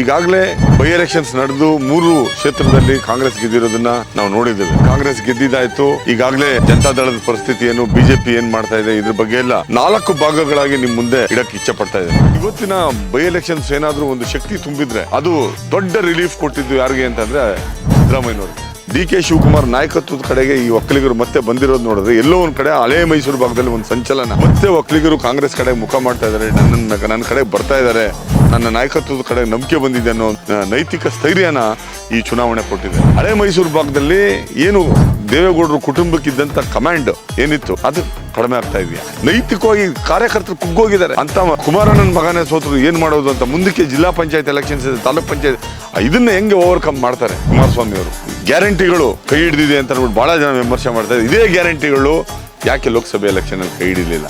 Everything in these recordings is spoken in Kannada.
ಈಗಾಗಲೇ ಬೈ ಎಲೆಕ್ಷನ್ಸ್ ನಡೆದು ಮೂರು ಕ್ಷೇತ್ರದಲ್ಲಿ ಕಾಂಗ್ರೆಸ್ ಗೆದ್ದಿರೋದನ್ನ ನಾವು ನೋಡಿದ್ದೇವೆ. ಕಾಂಗ್ರೆಸ್ ಗೆದ್ದಿದ್ದಾಯ್ತು. ಈಗಾಗಲೇ ಜನತಾದಳದ ಪರಿಸ್ಥಿತಿ ಏನು ಬಿಜೆಪಿ ಏನ್ ಮಾಡ್ತಾ ಇದೆ ಇದ್ರ ಬಗ್ಗೆ ಎಲ್ಲ ನಾಲ್ಕು ಭಾಗಗಳಾಗಿ ನಿಮ್ ಮುಂದೆ ಇಡಕ್ಕೆ ಇಚ್ಛೆ ಪಡ್ತಾ ಇದೆ. ಇವತ್ತಿನ ಬೈ ಎಲೆಕ್ಷನ್ಸ್ ಏನಾದ್ರೂ ಒಂದು ಶಕ್ತಿ ತುಂಬಿದ್ರೆ ಅದು ದೊಡ್ಡ ರಿಲೀಫ್ ಕೊಟ್ಟಿದ್ದು ಯಾರಿಗೆ ಅಂತಂದ್ರೆ ಸಿದ್ದರಾಮಯ್ಯನವ್ರಿಗೆ. ಡಿ ಕೆ ಶಿವಕುಮಾರ್ ನಾಯಕತ್ವದ ಕಡೆಗೆ ಈ ಒಕ್ಕಲಿಗರು ಮತ್ತೆ ಬಂದಿರೋದು ನೋಡಿದ್ರೆ ಎಲ್ಲೋ ಒಂದ್ ಕಡೆ ಹಳೆ ಮೈಸೂರು ಭಾಗದಲ್ಲಿ ಒಂದು ಸಂಚಲನ. ಮತ್ತೆ ಒಕ್ಕಲಿಗರು ಕಾಂಗ್ರೆಸ್ ಕಡೆ ಮುಖ ಮಾಡ್ತಾ ಇದ್ದಾರೆ ನನ್ನ ನನ್ನ ಕಡೆ ಬರ್ತಾ ಇದ್ದಾರೆ ನನ್ನ ನಾಯಕತ್ವದ ಕಡೆ ನಂಬಿಕೆ ಬಂದಿದೆ ಅನ್ನೋ ನೈತಿಕ ಸ್ಥೈರ್ಯನ ಈ ಚುನಾವಣೆ ಕೊಟ್ಟಿದೆ. ಹಳೆ ಮೈಸೂರು ಭಾಗದಲ್ಲಿ ಏನು ದೇವೇಗೌಡರು ಕುಟುಂಬಕ್ಕಿದ್ದಂತ ಕಮಾಂಡ್ ಏನಿತ್ತು, ಅದು ಕಡಿಮೆ ಆಗ್ತಾ ಇದೆಯಾ? ನೈತಿಕವಾಗಿ ಕಾರ್ಯಕರ್ತರು ಕುಗ್ಗೋಗಿದ್ದಾರೆ. ಅಂತ ಕುಮಾರಣ್ಣನ ಮಗನೇ ಸೋತರು ಏನ್ ಮಾಡೋದು ಅಂತ ಮುಂದಕ್ಕೆ ಜಿಲ್ಲಾ ಪಂಚಾಯತ್ ಎಲೆಕ್ಷನ್ಸ್ ಇದೆ, ತಾಲೂಕ್ ಪಂಚಾಯತ್ ಇದನ್ನ ಹೆಂಗೆ ಓವರ್ಕಮ್ ಮಾಡ್ತಾರೆ ಕುಮಾರಸ್ವಾಮಿ ಅವರು ಗ್ಯಾರಂಟಿಗಳು ಕೈ ಹಿಡಿದಿದೆ ಅಂತ ಅಂದ್ಬಿಟ್ಟು ಬಹಳ ಜನ ವಿಮರ್ಶೆ ಮಾಡ್ತಾರೆ ಇದೇ ಗ್ಯಾರಂಟಿಗಳು ಯಾಕೆ ಲೋಕಸಭೆ ಎಲೆಕ್ಷನ್ ಕೈ ಹಿಡಿಲಿಲ್ಲ?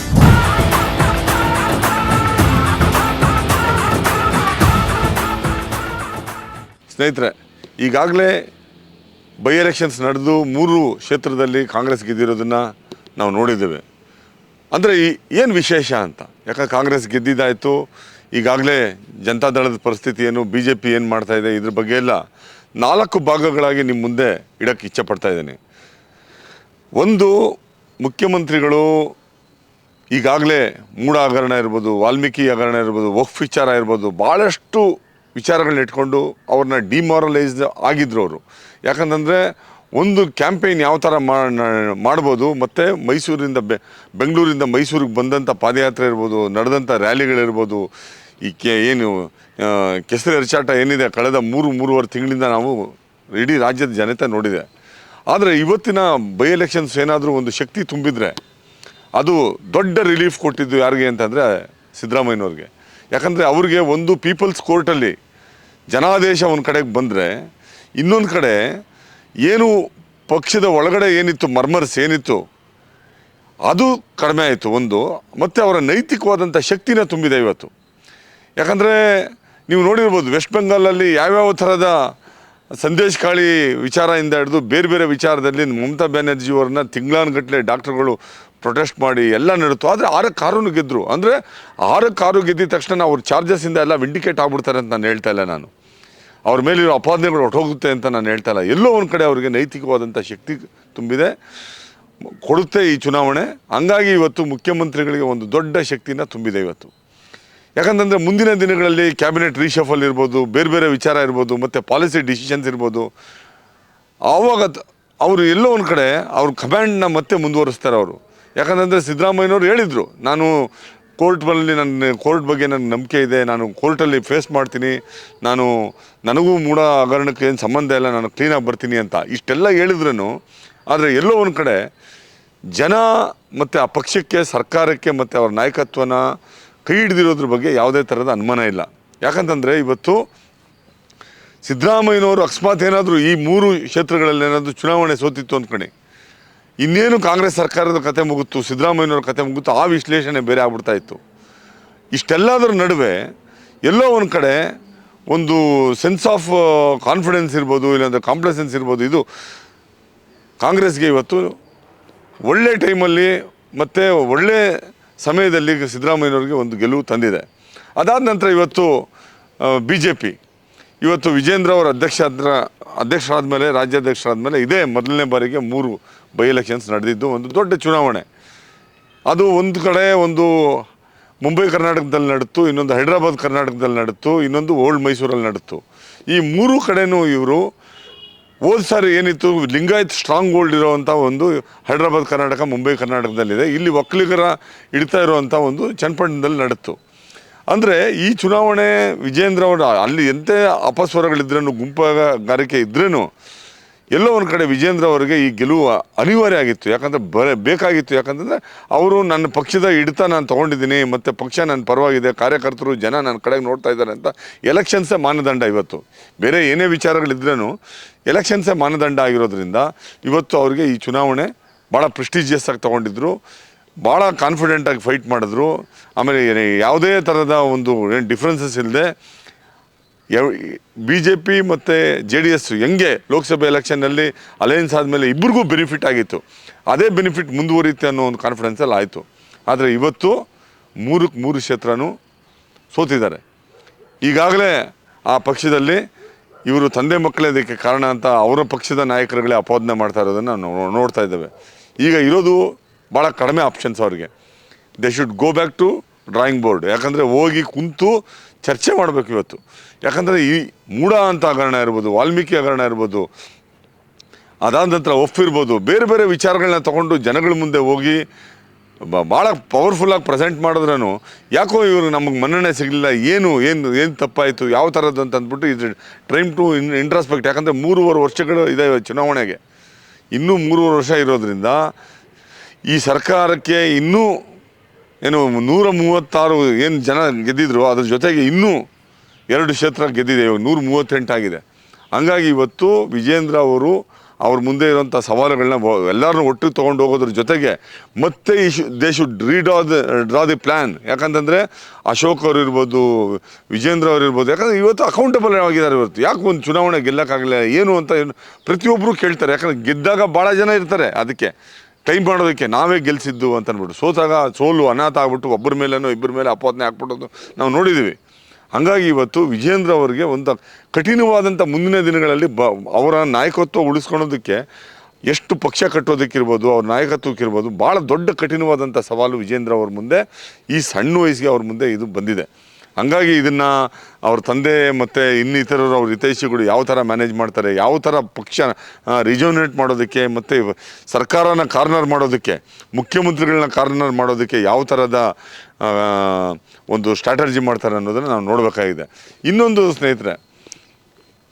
ಸ್ನೇಹಿತರೆ, ಈಗಾಗಲೇ ಬೈ ಎಲೆಕ್ಷನ್ಸ್ ನಡೆದು ಮೂರು ಕ್ಷೇತ್ರದಲ್ಲಿ ಕಾಂಗ್ರೆಸ್ ಗೆದ್ದಿರೋದನ್ನು ನಾವು ನೋಡಿದ್ದೇವೆ. ಅಂದರೆ ಈ ಏನು ವಿಶೇಷ ಅಂತ? ಯಾಕಂದ್ರೆ ಕಾಂಗ್ರೆಸ್ ಗೆದ್ದಿದ್ದಾಯಿತು, ಈಗಾಗಲೇ ಜನತಾದಳದ ಪರಿಸ್ಥಿತಿ ಏನು ಬಿ ಜೆ ಪಿ ಏನು ಮಾಡ್ತಾ ಇದೆ, ಇದ್ರ ಬಗ್ಗೆ ಎಲ್ಲ ನಾಲ್ಕು ಭಾಗಗಳಾಗಿ ನಿಮ್ಮ ಮುಂದೆ ಇಡಕ್ಕೆ ಇಚ್ಛೆ ಪಡ್ತಾ ಇದ್ದೇನೆ. ಒಂದು, ಮುಖ್ಯಮಂತ್ರಿಗಳು ಈಗಾಗಲೇ ಮೂಡ ಹಗರಣ ಇರ್ಬೋದು, ವಾಲ್ಮೀಕಿ ಹಗರಣ ಇರ್ಬೋದು, ವಕ್ಫ್ ವಿಚಾರ ಇರ್ಬೋದು ಭಾಳಷ್ಟು ವಿಚಾರಗಳನ್ನ ಇಟ್ಕೊಂಡು ಅವ್ರನ್ನ ಡಿಮಾರಲೈಸ್ಡ್ ಆಗಿದ್ರು ಅವರು. ಯಾಕಂತಂದರೆ ಒಂದು ಕ್ಯಾಂಪೇನ್ ಯಾವ ಥರ ಮಾಡ್ಬೋದು, ಮತ್ತು ಮೈಸೂರಿಂದ ಬೆ, ಬೆಂಗಳೂರಿಂದ ಮೈಸೂರಿಗೆ ಬಂದಂಥ ಪಾದಯಾತ್ರೆ ಇರ್ಬೋದು ನಡೆದಂಥ ರ್ಯಾಲಿಗಳಿರ್ಬೋದು, ಈ ಕೆ, ಏನು ಕೆಸರು ಎರಚಾಟ ಏನಿದೆ, ಕಳೆದ ಮೂರು, ಮೂರುವರೆ ತಿಂಗಳಿಂದ ನಾವು ಇಡೀ ರಾಜ್ಯದ ಜನತೆ ನೋಡಿದೆ. ಆದರೆ ಇವತ್ತಿನ ಬೈ ಎಲೆಕ್ಷನ್ಸ್ ಏನಾದರೂ ಒಂದು ಶಕ್ತಿ ತುಂಬಿದರೆ ಅದು ದೊಡ್ಡ ರಿಲೀಫ್ ಕೊಟ್ಟಿದ್ದು ಯಾರಿಗೆ ಅಂತಂದರೆ ಸಿದ್ದರಾಮಯ್ಯನವ್ರಿಗೆ. ಯಾಕಂದರೆ ಅವ್ರಿಗೆ ಒಂದು ಪೀಪಲ್ಸ್ ಕೋರ್ಟಲ್ಲಿ ಜನಾದೇಶ ಒಂದು ಕಡೆಗೆ ಬಂದರೆ, ಇನ್ನೊಂದು ಕಡೆ ಏನು ಪಕ್ಷದ ಒಳಗಡೆ ಏನಿತ್ತು, ಮರ್ಮರ್ಸ್ ಏನಿತ್ತು, ಅದು ಕಡಿಮೆ ಆಯಿತು ಒಂದು. ಮತ್ತು ಅವರ ನೈತಿಕವಾದಂಥ ಶಕ್ತಿನ ತುಂಬಿದೆ ಇವತ್ತು. ಯಾಕಂದರೆ ನೀವು ನೋಡಿರ್ಬೋದು, ವೆಸ್ಟ್ ಬೆಂಗಾಲಲ್ಲಿ ಯಾವ್ಯಾವ ಥರದ ಸಂದೇಶ ಕಾಳಿ ವಿಚಾರದಿಂದ ಹಿಡಿದು ಬೇರೆ ಬೇರೆ ವಿಚಾರದಲ್ಲಿ ಮಮತಾ ಬ್ಯಾನರ್ಜಿಯವ್ರನ್ನ ತಿಂಗಳಾನುಗಟ್ಟಲೆ ಡಾಕ್ಟರ್ಗಳು ಪ್ರೊಟೆಸ್ಟ್ ಮಾಡಿ ಎಲ್ಲ ನಡೆತು. ಆದರೆ ಆರು ಆರು ಗೆದ್ದರು ಅಂದರೆ ಆರಕ್ಕೆ ಕಾರು ಗೆದ್ದಿದ ತಕ್ಷಣ ಅವ್ರ ಚಾರ್ಜಸ್ಸಿಂದ ಎಲ್ಲ ವಿಂಡಿಕೇಟ್ ಆಗ್ಬಿಡ್ತಾರೆ ಅಂತ ನಾನು ಹೇಳ್ತಾ ಇಲ್ಲ ನಾನು. ಅವ್ರ ಮೇಲಿರೋ ಅಪಾದನೆಗಳು ಹೊಟ್ಟೋಗುತ್ತೆ ಅಂತ ನಾನು ಹೇಳ್ತಾ ಇಲ್ಲ. ಎಲ್ಲೋ ಒಂದು ಕಡೆ ಅವರಿಗೆ ನೈತಿಕವಾದಂಥ ಶಕ್ತಿ ತುಂಬಿದೆ. ಕೊಡುತ್ತೆ ಈ ಚುನಾವಣೆ. ಹಂಗಾಗಿ ಇವತ್ತು ಮುಖ್ಯಮಂತ್ರಿಗಳಿಗೆ ಒಂದು ದೊಡ್ಡ ಶಕ್ತಿನ ತುಂಬಿದೆ ಇವತ್ತು. ಯಾಕಂತಂದರೆ ಮುಂದಿನ ದಿನಗಳಲ್ಲಿ ಕ್ಯಾಬಿನೆಟ್ ರೀಶಫಲ್ ಇರ್ಬೋದು, ಬೇರೆ ಬೇರೆ ವಿಚಾರ ಇರ್ಬೋದು, ಮತ್ತು ಪಾಲಿಸಿ ಡಿಸಿಷನ್ಸ್ ಇರ್ಬೋದು. ಆವಾಗ ಅವರು ಎಲ್ಲೋ ಒಂದು ಕಡೆ ಅವ್ರ ಕಮ್ಯಾಂಡ್ನ ಮತ್ತೆ ಮುಂದುವರಿಸ್ತಾರೆ ಅವರು. ಯಾಕಂತಂದರೆ ಸಿದ್ದರಾಮಯ್ಯನವ್ರು ಹೇಳಿದರು, ನಾನು ಕೋರ್ಟ್ ಬಳಿ ನನ್ನ ಕೋರ್ಟ್ ಬಗ್ಗೆ ನನ್ನ ನಂಬಿಕೆ ಇದೆ. ನಾನು ಕೋರ್ಟಲ್ಲಿ ಫೇಸ್ ಮಾಡ್ತೀನಿ. ನಾನು, ನನಗೂ ಮೂಢ ಹಗರಣಕ್ಕೆ ಏನು ಸಂಬಂಧ ಇಲ್ಲ. ನಾನು ಕ್ಲೀನಾಗಿ ಬರ್ತೀನಿ ಅಂತ. ಇಷ್ಟೆಲ್ಲ ಹೇಳಿದ್ರೂ ಆದರೆ ಎಲ್ಲೋ ಒಂದು ಕಡೆ ಜನ ಮತ್ತು ಆ ಪಕ್ಷಕ್ಕೆ, ಸರ್ಕಾರಕ್ಕೆ ಮತ್ತು ಅವ್ರ ನಾಯಕತ್ವನ ಕೈ ಹಿಡಿದಿರೋದ್ರ ಬಗ್ಗೆ ಯಾವುದೇ ಥರದ ಅನುಮಾನ ಇಲ್ಲ. ಯಾಕಂತಂದರೆ ಇವತ್ತು ಸಿದ್ದರಾಮಯ್ಯನವರು ಅಕಸ್ಮಾತ್ ಏನಾದರೂ ಈ ಮೂರು ಕ್ಷೇತ್ರಗಳಲ್ಲಿ ಏನಾದರೂ ಚುನಾವಣೆ ಸೋತಿತ್ತು ಅಂದ್ಕೊಳ್ಳಿ ಇನ್ನೇನು ಕಾಂಗ್ರೆಸ್ ಸರ್ಕಾರದ ಕತೆ ಮುಗಿತು, ಸಿದ್ದರಾಮಯ್ಯನವ್ರ ಕತೆ ಮುಗಿತು, ಆ ವಿಶ್ಲೇಷಣೆ ಬೇರೆ ಆಗ್ಬಿಡ್ತಾ ಇತ್ತು. ಇಷ್ಟೆಲ್ಲದರ ನಡುವೆ ಎಲ್ಲೋ ಒಂದು ಕಡೆ ಒಂದು ಸೆನ್ಸ್ ಆಫ್ ಕಾನ್ಫಿಡೆನ್ಸ್ ಇರ್ಬೋದು, ಇಲ್ಲಾಂದರೆ ಕಾಂಪ್ಲೆಸೆನ್ಸ್ ಇರ್ಬೋದು, ಇದು ಕಾಂಗ್ರೆಸ್ಗೆ ಇವತ್ತು ಒಳ್ಳೆ ಟೈಮಲ್ಲಿ ಮತ್ತು ಒಳ್ಳೆ ಸಮಯದಲ್ಲಿ ಸಿದ್ದರಾಮಯ್ಯನವ್ರಿಗೆ ಒಂದು ಗೆಲುವು ತಂದಿದೆ. ಅದಾದ ನಂತರ ಇವತ್ತು ಬಿ ಜೆ ಪಿ ಇವತ್ತು ವಿಜೇಂದ್ರ ಅವರ ಅಧ್ಯಕ್ಷ ಅಧ್ಯಕ್ಷರಾದ ಮೇಲೆ ರಾಜ್ಯಾಧ್ಯಕ್ಷರಾದ ಮೇಲೆ ಇದೇ ಮೊದಲನೇ ಬಾರಿಗೆ ಮೂರು ಬೈ ಎಲೆಕ್ಷನ್ಸ್ ನಡೆದಿದ್ದು, ಒಂದು ದೊಡ್ಡ ಚುನಾವಣೆ. ಅದು ಒಂದು ಕಡೆ ಒಂದು ಮುಂಬೈ ಕರ್ನಾಟಕದಲ್ಲಿ ನಡೆತು ಇನ್ನೊಂದು ಹೈದರಾಬಾದ್ ಕರ್ನಾಟಕದಲ್ಲಿ ನಡೆತು ಇನ್ನೊಂದು ಓಲ್ಡ್ ಮೈಸೂರಲ್ಲಿ ನಡೆತು ಈ ಮೂರು ಕಡೆನೂ ಇವರು ಹೋದ ಸಾರಿ ಏನಿತ್ತು, ಲಿಂಗಾಯತ್ ಸ್ಟ್ರಾಂಗ್ ಹೋಲ್ಡ್ ಇರೋವಂಥ ಒಂದು ಹೈದ್ರಾಬಾದ್ ಕರ್ನಾಟಕ, ಮುಂಬೈ ಕರ್ನಾಟಕದಲ್ಲಿದೆ. ಇಲ್ಲಿ ಒಕ್ಕಲಿಗರ ಹಿಡಿತಾ ಇರುವಂಥ ಒಂದು ಚನ್ನಪಟ್ಟಣದಲ್ಲಿ ನಡೀತು ಅಂದರೆ ಈ ಚುನಾವಣೆ ವಿಜೇಂದ್ರ ಅವರ ಅಲ್ಲಿ ಎಂಥ ಅಪಸ್ವರಗಳಿದ್ರೂ ಗುಂಪುಗಾರಿಕೆ ಇದ್ರೂ ಎಲ್ಲೋ ಒಂದು ಕಡೆ ವಿಜೇಂದ್ರ ಅವರಿಗೆ ಈ ಗೆಲುವು ಅನಿವಾರ್ಯ ಆಗಿತ್ತು. ಯಾಕಂದರೆ ಬರ ಬೇಕಾಗಿತ್ತು. ಯಾಕಂತಂದರೆ ಅವರು ನನ್ನ ಪಕ್ಷದ ಹಿಡಿತ ನಾನು ತೊಗೊಂಡಿದ್ದೀನಿ, ಮತ್ತು ಪಕ್ಷ ನನ್ನ ಪರವಾಗಿದೆ, ಕಾರ್ಯಕರ್ತರು, ಜನ ನನ್ನ ಕಡೆಗೆ ನೋಡ್ತಾ ಇದ್ದಾರೆ ಅಂತ ಎಲೆಕ್ಷನ್ಸೇ ಮಾನದಂಡ ಇವತ್ತು. ಬೇರೆ ಏನೇ ವಿಚಾರಗಳಿದ್ರೂ ಎಲೆಕ್ಷನ್ಸೇ ಮಾನದಂಡ ಆಗಿರೋದ್ರಿಂದ ಇವತ್ತು ಅವರಿಗೆ ಈ ಚುನಾವಣೆ ಭಾಳ ಪ್ರೆಸ್ಟೀಜಿಯಸ್ ಆಗಿ ತೊಗೊಂಡಿದ್ರು. ಭಾಳ ಕಾನ್ಫಿಡೆಂಟಾಗಿ ಫೈಟ್ ಮಾಡಿದ್ರು. ಆಮೇಲೆ ಯಾವುದೇ ಥರದ ಒಂದು ಏನು ಡಿಫ್ರೆನ್ಸಸ್ ಇಲ್ಲದೆ ಬಿ ಜೆ ಪಿ ಮತ್ತು ಜೆ ಡಿ ಎಸ್ ಹೆಂಗೆ ಲೋಕಸಭೆ ಎಲೆಕ್ಷನ್ನಲ್ಲಿ ಅಲಯನ್ಸ್ ಆದಮೇಲೆ ಇಬ್ಬರಿಗೂ ಬೆನಿಫಿಟ್ ಆಗಿತ್ತು. ಅದೇ ಬೆನಿಫಿಟ್ ಮುಂದುವರಿಯುತ್ತೆ ಅನ್ನೋ ಒಂದು ಕಾನ್ಫಿಡೆನ್ಸಲ್ಲಿ ಆಯಿತು. ಆದರೆ ಇವತ್ತು ಮೂರಕ್ಕೆ ಮೂರು ಕ್ಷೇತ್ರನೂ ಸೋತಿದ್ದಾರೆ. ಈಗಾಗಲೇ ಆ ಪಕ್ಷದಲ್ಲಿ ಇವರು ತಂದೆ ಮಕ್ಕಳೇ ಇದಕ್ಕೆ ಕಾರಣ ಅಂತ ಅವರ ಪಕ್ಷದ ನಾಯಕರುಗಳೇ ಅಪೋದನೆ ಮಾಡ್ತಾ ಇರೋದನ್ನು ನೋಡ್ತಾ ಇದ್ದೇವೆ. ಈಗ ಇರೋದು ಭಾಳ ಕಡಿಮೆ ಆಪ್ಷನ್ಸ್ ಅವ್ರಿಗೆ. They should go back to drawing board ಯಾಕಂದರೆ ಹೋಗಿ ಕುಂತು ಚರ್ಚೆ ಮಾಡಬೇಕು ಇವತ್ತು. ಯಾಕಂದರೆ ಈ ಮೂಢ ಅಂತ ಹಗರಣ ಇರ್ಬೋದು, ವಾಲ್ಮೀಕಿ ಹಗರಣ ಇರ್ಬೋದು, ಅದಾದ ನಂತರ ಒಫ್ ಇರ್ಬೋದು ಬೇರೆ ಬೇರೆ ವಿಚಾರಗಳನ್ನ ತೊಗೊಂಡು ಜನಗಳ ಮುಂದೆ ಹೋಗಿ ಭಾಳ ಪವರ್ಫುಲ್ಲಾಗಿ ಪ್ರೆಸೆಂಟ್ ಮಾಡಿದ್ರೂ ಯಾಕೋ ಇವರು ನಮಗೆ ಮನ್ನಣೆ ಸಿಗಲಿಲ್ಲ, ಏನು ಏನು ಏನು ತಪ್ಪಾಯಿತು, ಯಾವ ಥರದ್ದು ಅಂತ ಅಂದ್ಬಿಟ್ಟು ಇದು ಟ್ರೈಮ್ ಟು ಇನ್ ಇಂಟ್ರಾಸ್ಪೆಕ್ಟ್ ಯಾಕಂದರೆ ಮೂರುವರೆ ವರ್ಷಗಳು ಇದೆ ಚುನಾವಣೆಗೆ. ಇನ್ನೂ ಮೂರುವರೆ ವರ್ಷ ಇರೋದ್ರಿಂದ ಈ ಸರ್ಕಾರಕ್ಕೆ ಇನ್ನೂ ಏನು ನೂರ ಮೂವತ್ತಾರು ಏನು ಜನ ಗೆದ್ದಿದ್ರು, ಅದ್ರ ಜೊತೆಗೆ ಇನ್ನೂ ಎರಡು ಕ್ಷೇತ್ರ ಗೆದ್ದಿದೆ ನೂರ ಮೂವತ್ತೆಂಟಾಗಿದೆ ಹಂಗಾಗಿ ಇವತ್ತು ವಿಜೇಂದ್ರ ಅವರು ಅವ್ರ ಮುಂದೆ ಇರುವಂಥ ಸವಾಲುಗಳನ್ನ ಎಲ್ಲರನ್ನು ಒಟ್ಟಿಗೆ ತೊಗೊಂಡು ಹೋಗೋದ್ರ ಜೊತೆಗೆ ಮತ್ತೆ ಈ should, they should read all the, draw the plan ಯಾಕಂತಂದರೆ ಅಶೋಕ್ ಅವರು ಇರ್ಬೋದು, ವಿಜೇಂದ್ರ ಅವರು ಇರ್ಬೋದು, ಯಾಕಂದರೆ ಇವತ್ತು ಅಕೌಂಟಬಲ್ ಆಗಿದ್ದಾರೆ ಇವತ್ತು. ಯಾಕೆ ಒಂದು ಚುನಾವಣೆ ಗೆಲ್ಲಕ್ಕಾಗಲಿಲ್ಲ, ಏನು ಅಂತ ಏನು ಪ್ರತಿಯೊಬ್ಬರು ಕೇಳ್ತಾರೆ. ಯಾಕಂದರೆ ಗೆದ್ದಾಗ ಭಾಳ ಜನ ಇರ್ತಾರೆ ಅದಕ್ಕೆ. ಟೈಮ್ ಮಾಡೋದಕ್ಕೆ ನಾವೇ ಗೆಲ್ಸಿದ್ದು ಅಂತ ಅಂದ್ಬಿಟ್ಟು. ಸೋತಾಗ ಸೋಲು ಅನಾಥ ಆಗ್ಬಿಟ್ಟು ಒಬ್ಬರ ಮೇಲೇನೋ ಇಬ್ಬರ ಮೇಲೆ ಅಪೋದನೆ ಹಾಕ್ಬಿಟ್ಟೋದು ನಾವು ನೋಡಿದ್ದೀವಿ. ಹಂಗಾಗಿ ಇವತ್ತು ವಿಜೇಂದ್ರ ಅವರಿಗೆ ಒಂದು ಕಠಿಣವಾದಂಥ ಮುಂದಿನ ದಿನಗಳಲ್ಲಿ ಬ, ಅವರ ನಾಯಕತ್ವ ಉಳಿಸ್ಕೊಳೋದಕ್ಕೆ ಎಷ್ಟು ಪಕ್ಷ ಕಟ್ಟೋದಕ್ಕಿರ್ಬೋದು, ಅವ್ರ ನಾಯಕತ್ವಕ್ಕಿರ್ಬೋದು, ಭಾಳ ದೊಡ್ಡ ಕಠಿಣವಾದಂಥ ಸವಾಲು ವಿಜೇಂದ್ರ ಅವ್ರ ಮುಂದೆ, ಈ ಸಣ್ಣ ವಯಸ್ಸಿಗೆ ಅವ್ರ ಮುಂದೆ ಇದು ಬಂದಿದೆ. ಹಂಗಾಗಿ ಇದನ್ನು ಅವ್ರ ತಂದೆ ಮತ್ತು ಇನ್ನಿತರರು ಅವ್ರ ಹಿತೈಷಿಗಳು ಯಾವ ಥರ ಮ್ಯಾನೇಜ್ ಮಾಡ್ತಾರೆ, ಯಾವ ಥರ ಪಕ್ಷ ರಿಜೋನೇಟ್ ಮಾಡೋದಕ್ಕೆ ಮತ್ತು ಸರ್ಕಾರನ ಕಾರ್ನರ್ ಮಾಡೋದಕ್ಕೆ, ಮುಖ್ಯಮಂತ್ರಿಗಳನ್ನ ಕಾರ್ನರ್ ಮಾಡೋದಕ್ಕೆ ಯಾವ ಥರದ ಒಂದು ಸ್ಟ್ರಾಟಜಿ ಮಾಡ್ತಾರೆ ಅನ್ನೋದನ್ನು ನಾವು ನೋಡಬೇಕಾಗಿದೆ. ಇನ್ನೊಂದು ಸ್ನೇಹಿತರೆ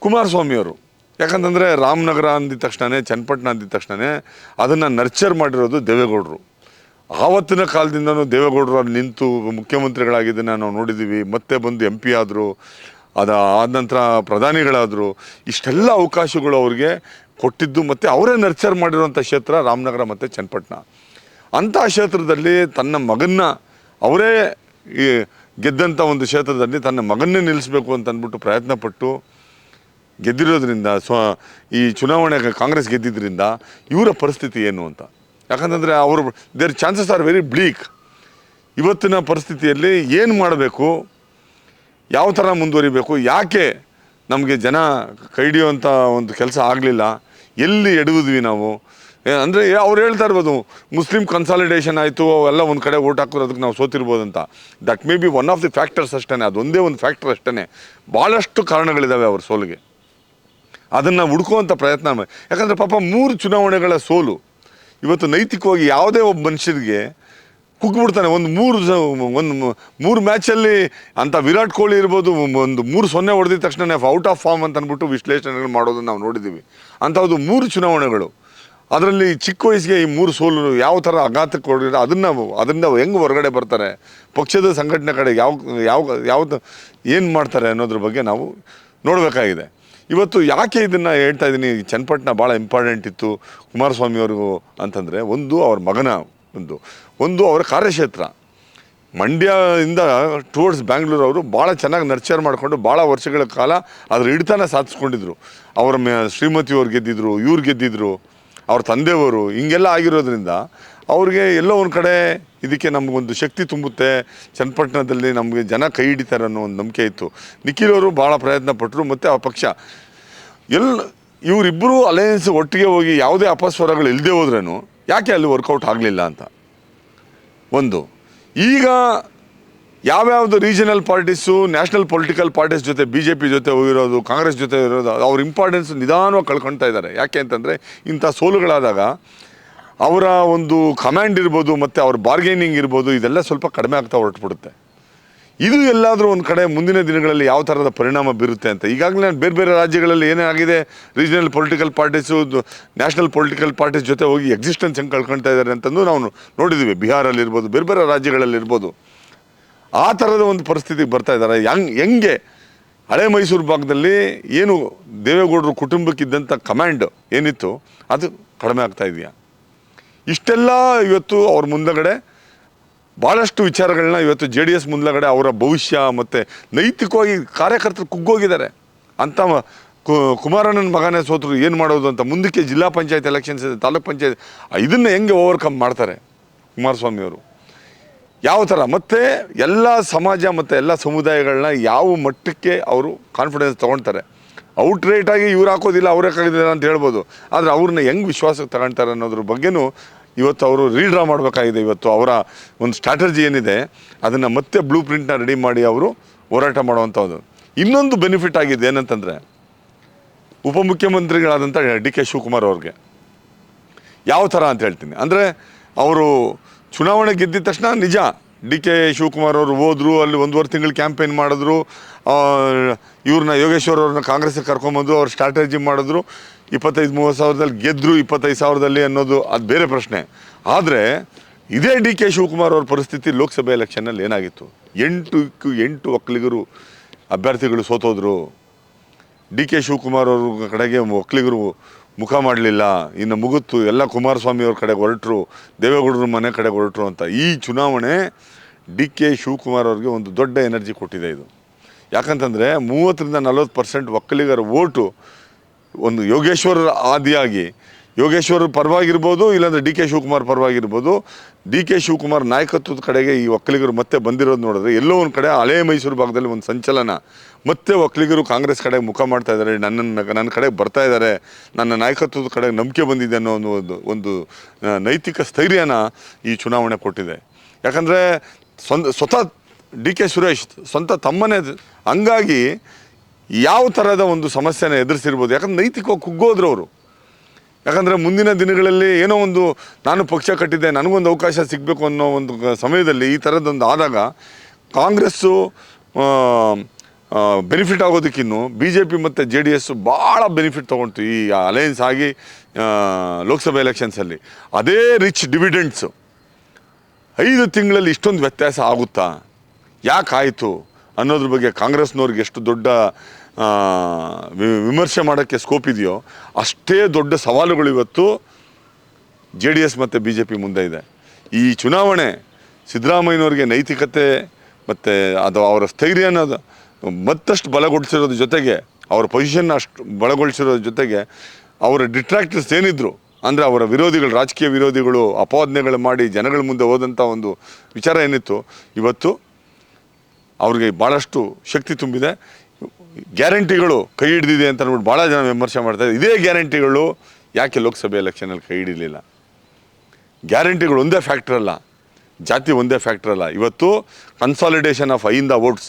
ಕುಮಾರಸ್ವಾಮಿಯವರು ಯಾಕಂತಂದರೆ ರಾಮನಗರ ಅಂದಿದ ತಕ್ಷಣವೇ ಚನ್ನಪಟ್ಟಣ ಅಂದಿದ ತಕ್ಷಣವೇ ಅದನ್ನು ನರ್ಚರ್ ಮಾಡಿರೋದು ದೇವೇಗೌಡರು. ಆವತ್ತಿನ ಕಾಲದಿಂದನೂ ದೇವೇಗೌಡರು ಅಲ್ಲಿ ನಿಂತು ಮುಖ್ಯಮಂತ್ರಿಗಳಾಗಿದ್ದನ್ನು ನಾವು ನೋಡಿದ್ದೀವಿ. ಮತ್ತೆ ಬಂದು ಎಂ ಪಿ ಆದರು, ಅದ ಆದ ನಂತರ ಪ್ರಧಾನಿಗಳಾದರು, ಇಷ್ಟೆಲ್ಲ ಅವಕಾಶಗಳು ಅವ್ರಿಗೆ ಕೊಟ್ಟಿದ್ದು ಮತ್ತು ಅವರೇ ನರ್ಚರ್ ಮಾಡಿರುವಂಥ ಕ್ಷೇತ್ರ ರಾಮನಗರ ಮತ್ತು ಚನ್ನಪಟ್ಟಣ. ಅಂಥ ಕ್ಷೇತ್ರದಲ್ಲಿ ತನ್ನ ಮಗನ್ನ ಅವರೇ ಈ ಗೆದ್ದಂಥ ಒಂದು ಕ್ಷೇತ್ರದಲ್ಲಿ ತನ್ನ ಮಗನ್ನೇ ನಿಲ್ಲಿಸಬೇಕು ಅಂತ ಅಂದ್ಬಿಟ್ಟು ಪ್ರಯತ್ನ ಪಟ್ಟು ಗೆದ್ದಿರೋದ್ರಿಂದ, ಸ್ವ ಈ ಚುನಾವಣೆಗೆ ಕಾಂಗ್ರೆಸ್ ಗೆದ್ದಿದ್ದರಿಂದ ಇವರ ಪರಿಸ್ಥಿತಿ ಏನು ಅಂತ? ಯಾಕಂತಂದರೆ ಅವರು there chances are very bleak ಇವತ್ತಿನ ಪರಿಸ್ಥಿತಿಯಲ್ಲಿ ಏನು ಮಾಡಬೇಕು? ಯಾವ ಥರ ಮುಂದುವರಿಬೇಕು? ಯಾಕೆ ನಮಗೆ ಜನ ಕೈ ಹಿಡಿಯುವಂಥ ಒಂದು ಕೆಲಸ ಆಗಲಿಲ್ಲ? ಎಲ್ಲಿ ಎಡುವುದ್ವಿ ನಾವು? ಅಂದರೆ ಅವ್ರು ಹೇಳ್ತಾ ಇರ್ಬೋದು, ಮುಸ್ಲಿಂ ಕನ್ಸಾಲಿಡೇಷನ್ ಆಯಿತು, ಅವೆಲ್ಲ ಒಂದು ಕಡೆ ಓಟ್ ಹಾಕೋದಕ್ಕೆ ನಾವು ಸೋತಿರ್ಬೋದು ಅಂತ. That may be one of the factors ಅಷ್ಟೇ ಅದೊಂದೇ ಒಂದು ಫ್ಯಾಕ್ಟರ್ ಅಷ್ಟೇ ಭಾಳಷ್ಟು ಕಾರಣಗಳಿದ್ದಾವೆ ಅವ್ರ ಸೋಲಿಗೆ. ಅದನ್ನು ಹುಡುಕುವಂಥ ಪ್ರಯತ್ನ ಯಾಕಂದರೆ ಪಾಪ ಮೂರು ಚುನಾವಣೆಗಳ ಸೋಲು. ಇವತ್ತು ನೈತಿಕವಾಗಿ ಯಾವುದೇ ಒಬ್ಬ ಮನುಷ್ಯರಿಗೆ ಕುಗ್ಬಿಡ್ತಾನೆ. ಒಂದು ಮೂರು ಒಂದು ಮೂರು ಮ್ಯಾಚಲ್ಲಿ ಅಂಥ ವಿರಾಟ್ ಕೊಹ್ಲಿ ಇರ್ಬೋದು, ಒಂದು ಮೂರು ಸೊನ್ನೆ ಹೊಡೆದಿದ ತಕ್ಷಣ ಔಟ್ ಆಫ್ ಫಾರ್ಮ್ ಅಂತ ಅಂದ್ಬಿಟ್ಟು ವಿಶ್ಲೇಷಣೆಗಳು ಮಾಡೋದನ್ನು ನಾವು ನೋಡಿದ್ದೀವಿ. ಅಂಥದ್ದು ಮೂರು ಚುನಾವಣೆಗಳು. ಅದರಲ್ಲಿ ಚಿಕ್ಕ ವಯಸ್ಸಿಗೆ ಈ ಮೂರು ಸೋಲು ಯಾವ ಥರ ಆಘಾತಕ್ಕೆ ಹೊಡೆದಿರೋ ಅದನ್ನು ಅದರಿಂದ ಹೆಂಗೆ ಹೊರಗಡೆ ಬರ್ತಾರೆ, ಪಕ್ಷದ ಸಂಘಟನೆ ಕಡೆ ಯಾವ ಯಾವ ಯಾವ ಏನು ಮಾಡ್ತಾರೆ ಅನ್ನೋದ್ರ ಬಗ್ಗೆ ನಾವು ನೋಡಬೇಕಾಗಿದೆ. ಇವತ್ತು ಯಾಕೆ ಇದನ್ನು ಹೇಳ್ತಾ ಇದ್ದೀನಿ? ಚನ್ನಪಟ್ಟಣ ಭಾಳ ಇಂಪಾರ್ಟೆಂಟ್ ಇತ್ತು. ಕುಮಾರಸ್ವಾಮಿ ಅವ್ರಿಗೂ ಅಂತಂದರೆ ಒಂದು ಅವ್ರ ಮಗನ ಒಂದು ಒಂದು ಅವರ ಕಾರ್ಯಕ್ಷೇತ್ರ. ಮಂಡ್ಯದಿಂದ ಟುವರ್ಡ್ಸ್ ಬ್ಯಾಂಗ್ಳೂರು ಅವರು ಭಾಳ ಚೆನ್ನಾಗಿ ನರ್ಚರ್ ಮಾಡಿಕೊಂಡು ಭಾಳ ವರ್ಷಗಳ ಕಾಲ ಅದ್ರ ಹಿಡಿತನ ಸಾಧಿಸ್ಕೊಂಡಿದ್ರು. ಅವರ ಮೇ ಶ್ರೀಮತಿಯವ್ರು ಗೆದ್ದಿದ್ರು, ಇವ್ರು ಗೆದ್ದಿದ್ರು, ಅವ್ರ ತಂದೆಯವರು ಹಿಂಗೆಲ್ಲ ಆಗಿರೋದ್ರಿಂದ ಅವ್ರಿಗೆ ಎಲ್ಲೋ ಒಂದು ಕಡೆ ಇದಕ್ಕೆ ನಮಗೊಂದು ಶಕ್ತಿ ತುಂಬುತ್ತೆ. ಚನ್ನಪಟ್ಟಣದಲ್ಲಿ ನಮಗೆ ಜನ ಕೈ ಹಿಡಿತಾರೆ ಅನ್ನೋ ಒಂದು ನಂಬಿಕೆ ಇತ್ತು. ನಿಖಿಲ್ ಅವರು ಭಾಳ ಪ್ರಯತ್ನ ಪಟ್ಟರು ಮತ್ತು ಆ ಪಕ್ಷ. ಎಲ್ಲ ಇವರಿಬ್ಬರು ಅಲಯನ್ಸ್ ಒಟ್ಟಿಗೆ ಹೋಗಿ ಯಾವುದೇ ಅಪಸ್ವರಗಳು ಇಲ್ಲದೆ ಹೋದ್ರೂ ಯಾಕೆ ಅಲ್ಲಿ ವರ್ಕೌಟ್ ಆಗಲಿಲ್ಲ ಅಂತ? ಒಂದು, ಈಗ ಯಾವ್ಯಾವುದು regional parties, national political parties ಜೊತೆ ಬಿ ಜೆ ಪಿ ಜೊತೆ ಹೋಗಿರೋದು, ಕಾಂಗ್ರೆಸ್ ಜೊತೆ ಇರೋದು ಅವ್ರ ಇಂಪಾರ್ಟೆನ್ಸ್ ನಿಧಾನವಾಗಿ ಕಳ್ಕೊಳ್ತಾ ಇದ್ದಾರೆ. ಯಾಕೆ ಅಂತಂದರೆ ಇಂಥ ಸೋಲುಗಳಾದಾಗ ಅವರ ಒಂದು ಕಮ್ಯಾಂಡ್ ಇರ್ಬೋದು ಮತ್ತು ಅವ್ರ ಬಾರ್ಗೇನಿಂಗ್ ಇರ್ಬೋದು, ಇದೆಲ್ಲ ಸ್ವಲ್ಪ ಕಡಿಮೆ ಆಗ್ತಾ ಹೊರಟ್ಬಿಡುತ್ತೆ. ಇದು ಎಲ್ಲಾದರೂ ಒಂದು ಕಡೆ ಮುಂದಿನ ದಿನಗಳಲ್ಲಿ ಯಾವ ಥರದ ಪರಿಣಾಮ ಬೀರುತ್ತೆ ಅಂತ. ಈಗಾಗಲೇ ನಾನು ಬೇರೆ ಬೇರೆ ರಾಜ್ಯಗಳಲ್ಲಿ ಏನೇ ಆಗಿದೆ regional political parties national political parties ಜೊತೆ ಹೋಗಿ ಎಕ್ಸಿಸ್ಟೆನ್ಸ್ ಹೆಂಗೆ ಕಳ್ಕೊಳ್ತಾ ಇದ್ದಾರೆ ಅಂತಂದು ನಾವು ನೋಡಿದ್ದೀವಿ ಬಿಹಾರಲ್ಲಿ ಇರ್ಬೋದು, ಬೇರೆ ಬೇರೆ ರಾಜ್ಯಗಳಲ್ಲಿರ್ಬೋದು ಆ ಥರದ ಒಂದು ಪರಿಸ್ಥಿತಿಗೆ ಬರ್ತಾ ಇದ್ದಾರೆ. ಹೆಂಗ್, ಹೆಂಗೆ ಹಳೆ ಮೈಸೂರು ಭಾಗದಲ್ಲಿ ಏನು ದೇವೇಗೌಡರು ಕುಟುಂಬಕ್ಕಿದ್ದಂಥ ಕಮ್ಯಾಂಡ್ ಏನಿತ್ತು ಅದು ಕಡಿಮೆ ಆಗ್ತಾ ಇದೆಯಾ? ಇಷ್ಟೆಲ್ಲ ಇವತ್ತು ಅವ್ರ ಮುಂದಗಡೆ ಭಾಳಷ್ಟು ವಿಚಾರಗಳನ್ನ ಇವತ್ತು ಜೆ ಡಿ ಎಸ್ ಮುಂದಗಡೆ ಅವರ ಭವಿಷ್ಯ ಮತ್ತು ನೈತಿಕವಾಗಿ ಕಾರ್ಯಕರ್ತರು ಕುಗ್ಗೋಗಿದ್ದಾರೆ. ಅಂತ ಕುಮಾರಣ್ಣನ ಮಗನೇ ಸೋತರು ಏನು ಮಾಡೋದು ಅಂತ ಮುಂದಕ್ಕೆ ಜಿಲ್ಲಾ ಪಂಚಾಯತ್ ಎಲೆಕ್ಷನ್ಸ್ ಇದೆ, ತಾಲೂಕ್ ಪಂಚಾಯತ್ ಇದನ್ನು ಹೆಂಗೆ ಓವರ್ಕಮ್ ಮಾಡ್ತಾರೆ ಕುಮಾರಸ್ವಾಮಿಯವರು? ಯಾವ ಥರ? ಮತ್ತು ಎಲ್ಲ ಸಮಾಜ ಮತ್ತು ಎಲ್ಲ ಸಮುದಾಯಗಳನ್ನ ಯಾವ ಮಟ್ಟಕ್ಕೆ ಅವರು ಕಾನ್ಫಿಡೆನ್ಸ್ ತೊಗೊಳ್ತಾರೆ? ಔಟ್ರೇಟಾಗಿ ಇವ್ರು ಹಾಕೋದಿಲ್ಲ, ಅವ್ರು ಹಾಕೋದಿಲ್ಲ ಅಂತ ಹೇಳ್ಬೋದು. ಆದರೆ ಅವ್ರನ್ನ ಹೆಂಗೆ ವಿಶ್ವಾಸಕ್ಕೆ ತಗೊಳ್ತಾರೆ ಅನ್ನೋದ್ರ ಬಗ್ಗೆನೂ ಇವತ್ತು ಅವರು ರೀಡ್ರಾ ಮಾಡಬೇಕಾಗಿದೆ ಇವತ್ತು. ಅವರ ಒಂದು ಸ್ಟ್ರಾಟಜಿ ಏನಿದೆ, ಅದನ್ನು ಮತ್ತೆ ಬ್ಲೂ ಪ್ರಿಂಟ್ನ ರೆಡಿ ಮಾಡಿ ಅವರು ಹೋರಾಟ ಮಾಡುವಂಥದ್ದು. ಇನ್ನೊಂದು ಬೆನಿಫಿಟ್ ಆಗಿದೆ ಏನಂತಂದರೆ, ಉಪಮುಖ್ಯಮಂತ್ರಿಗಳಾದಂಥ ಡಿ ಕೆ ಶಿವಕುಮಾರ್ ಅವ್ರಿಗೆ. ಯಾವ ಥರ ಅಂತ ಹೇಳ್ತೀನಿ. ಅಂದರೆ, ಅವರು ಚುನಾವಣೆ ಗೆದ್ದಿದ ತಕ್ಷಣ ನಿಜ ಡಿ ಕೆ ಶಿವಕುಮಾರ್ ಅವರು ಹೋದ್ರು, ಅಲ್ಲಿ ಒಂದೂವರೆ ತಿಂಗಳು ಕ್ಯಾಂಪೇನ್ ಮಾಡಿದ್ರು. ಇವ್ರನ್ನ ಯೋಗೇಶ್ವರ್ ಅವ್ರನ್ನ ಕಾಂಗ್ರೆಸ್ಗೆ ಕರ್ಕೊಂಬಂದು ಅವ್ರು ಸ್ಟ್ರಾಟಜಿ ಮಾಡಿದ್ರು. ಇಪ್ಪತ್ತೈದು, ಮೂವತ್ತು ಸಾವಿರದಲ್ಲಿ ಗೆದ್ದರು ಇಪ್ಪತ್ತೈದು ಸಾವಿರದಲ್ಲಿ ಅನ್ನೋದು ಅದು ಬೇರೆ ಪ್ರಶ್ನೆ. ಆದರೆ, ಇದೇ ಡಿ ಕೆ ಶಿವಕುಮಾರ್ ಅವ್ರ ಪರಿಸ್ಥಿತಿ ಲೋಕಸಭೆ ಎಲೆಕ್ಷನ್ನಲ್ಲಿ ಏನಾಗಿತ್ತು? ಎಂಟು ಎಂಟು ಒಕ್ಕಲಿಗರು ಅಭ್ಯರ್ಥಿಗಳು ಸೋತೋದ್ರು. ಡಿ ಕೆ ಶಿವಕುಮಾರ್ ಅವ್ರ ಕಡೆಗೆ ಒಕ್ಕಲಿಗರು ಮುಖ ಮಾಡಲಿಲ್ಲ, ಇನ್ನು ಮುಗುತ್ತು, ಎಲ್ಲ ಕುಮಾರಸ್ವಾಮಿಯವ್ರ ಕಡೆಗೆ ಹೊರಟರು, ದೇವೇಗೌಡರ ಮನೆ ಕಡೆಗೆ ಹೊರಟರು ಅಂತ. ಈ ಚುನಾವಣೆ ಡಿ ಕೆ ಶಿವಕುಮಾರ್ ಅವ್ರಿಗೆ ಒಂದು ದೊಡ್ಡ ಎನರ್ಜಿ ಕೊಟ್ಟಿದೆ ಇದು. ಯಾಕಂತಂದರೆ ಮೂವತ್ತರಿಂದ ನಲವತ್ತು ಪರ್ಸೆಂಟ್ ಒಕ್ಕಲಿಗರ ಓಟು ಒಂದು ಯೋಗೇಶ್ವರರ ಆದಿಯಾಗಿ ಯೋಗೇಶ್ವರ ಪರವಾಗಿರ್ಬೋದು, ಇಲ್ಲಾಂದರೆ ಡಿ ಕೆ ಶಿವಕುಮಾರ್ ಪರವಾಗಿರ್ಬೋದು. ಡಿ ಕೆ ಶಿವಕುಮಾರ್ ನಾಯಕತ್ವದ ಕಡೆಗೆ ಈ ಒಕ್ಕಲಿಗರು ಮತ್ತೆ ಬಂದಿರೋದು ನೋಡಿದ್ರೆ ಎಲ್ಲೋ ಒಂದು ಕಡೆ ಹಳೆ ಮೈಸೂರು ಭಾಗದಲ್ಲಿ ಒಂದು ಸಂಚಲನ. ಮತ್ತೆ ಒಕ್ಕಲಿಗರು ಕಾಂಗ್ರೆಸ್ ಕಡೆಗೆ ಮುಖ ಮಾಡ್ತಾ ಇದ್ದಾರೆ, ನನ್ನ ನನ್ನ ಕಡೆಗೆ ಬರ್ತಾ ಇದ್ದಾರೆ, ನನ್ನ ನಾಯಕತ್ವದ ಕಡೆಗೆ ನಂಬಿಕೆ ಬಂದಿದೆ ಅನ್ನೋ ಒಂದು ಒಂದು ನೈತಿಕ ಸ್ಥೈರ್ಯನ ಈ ಚುನಾವಣೆ ಕೊಟ್ಟಿದೆ. ಯಾಕಂದರೆ ಸ್ವಂತ ಡಿ ಕೆ ಸುರೇಶ್, ಸ್ವಂತ ತಮ್ಮನೇ. ಹಂಗಾಗಿ ಯಾವ ಥರದ ಒಂದು ಸಮಸ್ಯೆನ ಎದುರಿಸಿರ್ಬೋದು. ಯಾಕಂದ್ರೆ ನೈತಿಕವಾಗಿ ಕುಗ್ಗೋದ್ರು ಅವರು. ಯಾಕಂದರೆ ಮುಂದಿನ ದಿನಗಳಲ್ಲಿ ಏನೋ ಒಂದು ನಾನು ಪಕ್ಷ ಕಟ್ಟಿದ್ದೆ, ನನಗೊಂದು ಅವಕಾಶ ಸಿಗಬೇಕು ಅನ್ನೋ ಒಂದು ಸಮಯದಲ್ಲಿ ಈ ಥರದ್ದೊಂದು ಆದಾಗ ಕಾಂಗ್ರೆಸ್ಸು ಬೆನಿಫಿಟ್ ಆಗೋದಕ್ಕಿನ್ನು ಬಿ ಜೆ ಪಿ ಮತ್ತು ಜೆ ಡಿ ಎಸ್ಸು ಭಾಳ ಬೆನಿಫಿಟ್ ತೊಗೊಂತು ಈ ಅಲಯನ್ಸ್ ಆಗಿ ಲೋಕಸಭೆ ಎಲೆಕ್ಷನ್ಸಲ್ಲಿ ಅದೇ ರಿಚ್ ಡಿವಿಡೆಂಟ್ಸು ಐದು ತಿಂಗಳಲ್ಲಿ ಇಷ್ಟೊಂದು ವ್ಯತ್ಯಾಸ ಆಗುತ್ತಾ? ಯಾಕಾಯಿತು ಅನ್ನೋದ್ರ ಬಗ್ಗೆ ಕಾಂಗ್ರೆಸ್ನವ್ರಿಗೆ ಎಷ್ಟು ದೊಡ್ಡ ವಿಮರ್ಶೆ ಮಾಡೋಕ್ಕೆ ಸ್ಕೋಪ್ ಇದೆಯೋ, ಅಷ್ಟೇ ದೊಡ್ಡ ಸವಾಲುಗಳು ಇವತ್ತು ಜೆ ಡಿ ಎಸ್ ಮತ್ತು ಬಿ ಜೆ ಪಿ ಮುಂದೆ ಇದೆ. ಈ ಚುನಾವಣೆ ಸಿದ್ದರಾಮಯ್ಯನವ್ರಿಗೆ ನೈತಿಕತೆ ಮತ್ತು ಅದು ಅವರ ಸ್ಥೈರ್ಯ ಅನ್ನೋದು ಮತ್ತಷ್ಟು ಬಲಗೊಳಿಸಿರೋದ್ರ ಜೊತೆಗೆ, ಅವರ ಪೊಸಿಷನ್ನ ಅಷ್ಟು ಬಲಗೊಳಿಸಿರೋದ್ರ ಜೊತೆಗೆ ಅವರ ಡಿಟ್ರಾಕ್ಟರ್ಸ್ ಏನಿದ್ರು, ಅಂದರೆ ಅವರ ವಿರೋಧಿಗಳು, ರಾಜಕೀಯ ವಿರೋಧಿಗಳು, ಅಪವಾದನೆಗಳು ಮಾಡಿ ಜನಗಳ ಮುಂದೆ ಹೋದಂಥ ಒಂದು ವಿಚಾರ ಏನಿತ್ತು, ಇವತ್ತು ಅವ್ರಿಗೆ ಭಾಳಷ್ಟು ಶಕ್ತಿ ತುಂಬಿದೆ. ಗ್ಯಾರಂಟಿಗಳು ಕೈ ಹಿಡಿದಿದೆ ಅಂತ ಅಂದ್ಬಿಟ್ಟು ಭಾಳ ಜನ ವಿಮರ್ಶೆ ಮಾಡ್ತಾರೆ ಇದೇ ಗ್ಯಾರಂಟಿಗಳು ಯಾಕೆ ಲೋಕಸಭೆ ಎಲೆಕ್ಷನಲ್ಲಿ ಕೈ ಹಿಡಿಲಿಲ್ಲ ಗ್ಯಾರಂಟಿಗಳು ಒಂದೇ ಫ್ಯಾಕ್ಟ್ರ್ ಅಲ್ಲ. ಜಾತಿ ಒಂದೇ ಫ್ಯಾಕ್ಟ್ರ್ ಅಲ್ಲ. ಇವತ್ತು ಕನ್ಸಾಲಿಡೇಷನ್ ಆಫ್ ಅಹಿಂದ ವೋಟ್ಸ್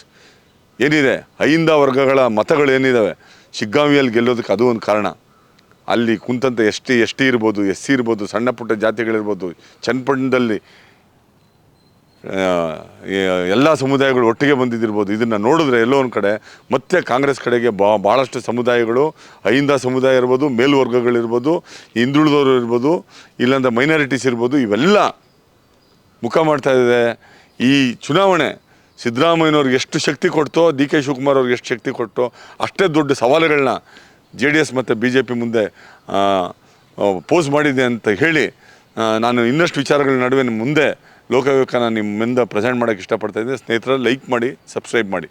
ಏನಿದೆ? ಅಹಿಂದ ವರ್ಗಗಳ ಮತಗಳು ಏನಿದ್ದಾವೆ ಶಿಗ್ಗಾಂವಿಯಲ್ಲಿ ಗೆಲ್ಲೋದಕ್ಕೆ ಅದು ಒಂದು ಕಾರಣ. ಅಲ್ಲಿ ಕುಂತಂತ ಎಸ್ ಟಿ ಎಸ್ ಟಿ ಇರ್ಬೋದು, ಎಸ್ ಸಿ ಇರ್ಬೋದು, ಸಣ್ಣ ಪುಟ್ಟ ಜಾತಿಗಳಿರ್ಬೋದು, ಚನ್ನಪಟ್ಟಣದಲ್ಲಿ ಎಲ್ಲ ಸಮುದಾಯಗಳು ಒಟ್ಟಿಗೆ ಬಂದಿದ್ದಿರ್ಬೋದು. ಇದನ್ನು ನೋಡಿದ್ರೆ ಎಲ್ಲೋ ಒಂದು ಕಡೆ ಮತ್ತೆ ಕಾಂಗ್ರೆಸ್ ಕಡೆಗೆ ಬಾ ಭಾಳಷ್ಟು ಸಮುದಾಯಗಳು, ಅಹಿಂದ ಸಮುದಾಯ ಇರ್ಬೋದು ಮೇಲ್ವರ್ಗಗಳಿರ್ಬೋದು ಹಿಂದುಳಿದವರು ಇರ್ಬೋದು, ಇಲ್ಲಾಂದ್ರೆ ಮೈನಾರಿಟೀಸ್ ಇರ್ಬೋದು, ಇವೆಲ್ಲ ಮುಖ ಮಾಡ್ತಾ ಇದೆ. ಈ ಚುನಾವಣೆ ಸಿದ್ದರಾಮಯ್ಯನವ್ರಿಗೆ ಎಷ್ಟು ಶಕ್ತಿ ಕೊಡ್ತೋ, ಡಿ ಕೆ ಶಿವಕುಮಾರ್ ಅವ್ರಿಗೆ ಎಷ್ಟು ಶಕ್ತಿ ಕೊಟ್ಟೋ ಅಷ್ಟೇ ದೊಡ್ಡ ಸವಾಲುಗಳನ್ನ ಜೆ ಡಿ ಎಸ್ ಮತ್ತು ಬಿ ಜೆ ಪಿ ಮುಂದೆ ಪೋಸ್ ಮಾಡಿದೆ ಅಂತ ಹೇಳಿ ನಾನು ಇನ್ನಷ್ಟು ವಿಚಾರಗಳ ನಡುವೆ ಮುಂದೆ ಲೋಕವಿವೇಕನ ನಿಮ್ಮಿಂದ ಪ್ರೆಸೆಂಟ್ ಮಾಡೋಕ್ಕೆ ಇಷ್ಟಪಡ್ತಾ ಇದ್ದೆ ಸ್ನೇಹಿತರೆ ಲೈಕ್ ಮಾಡಿ ಸಬ್ಸ್ಕ್ರೈಬ್ ಮಾಡಿ.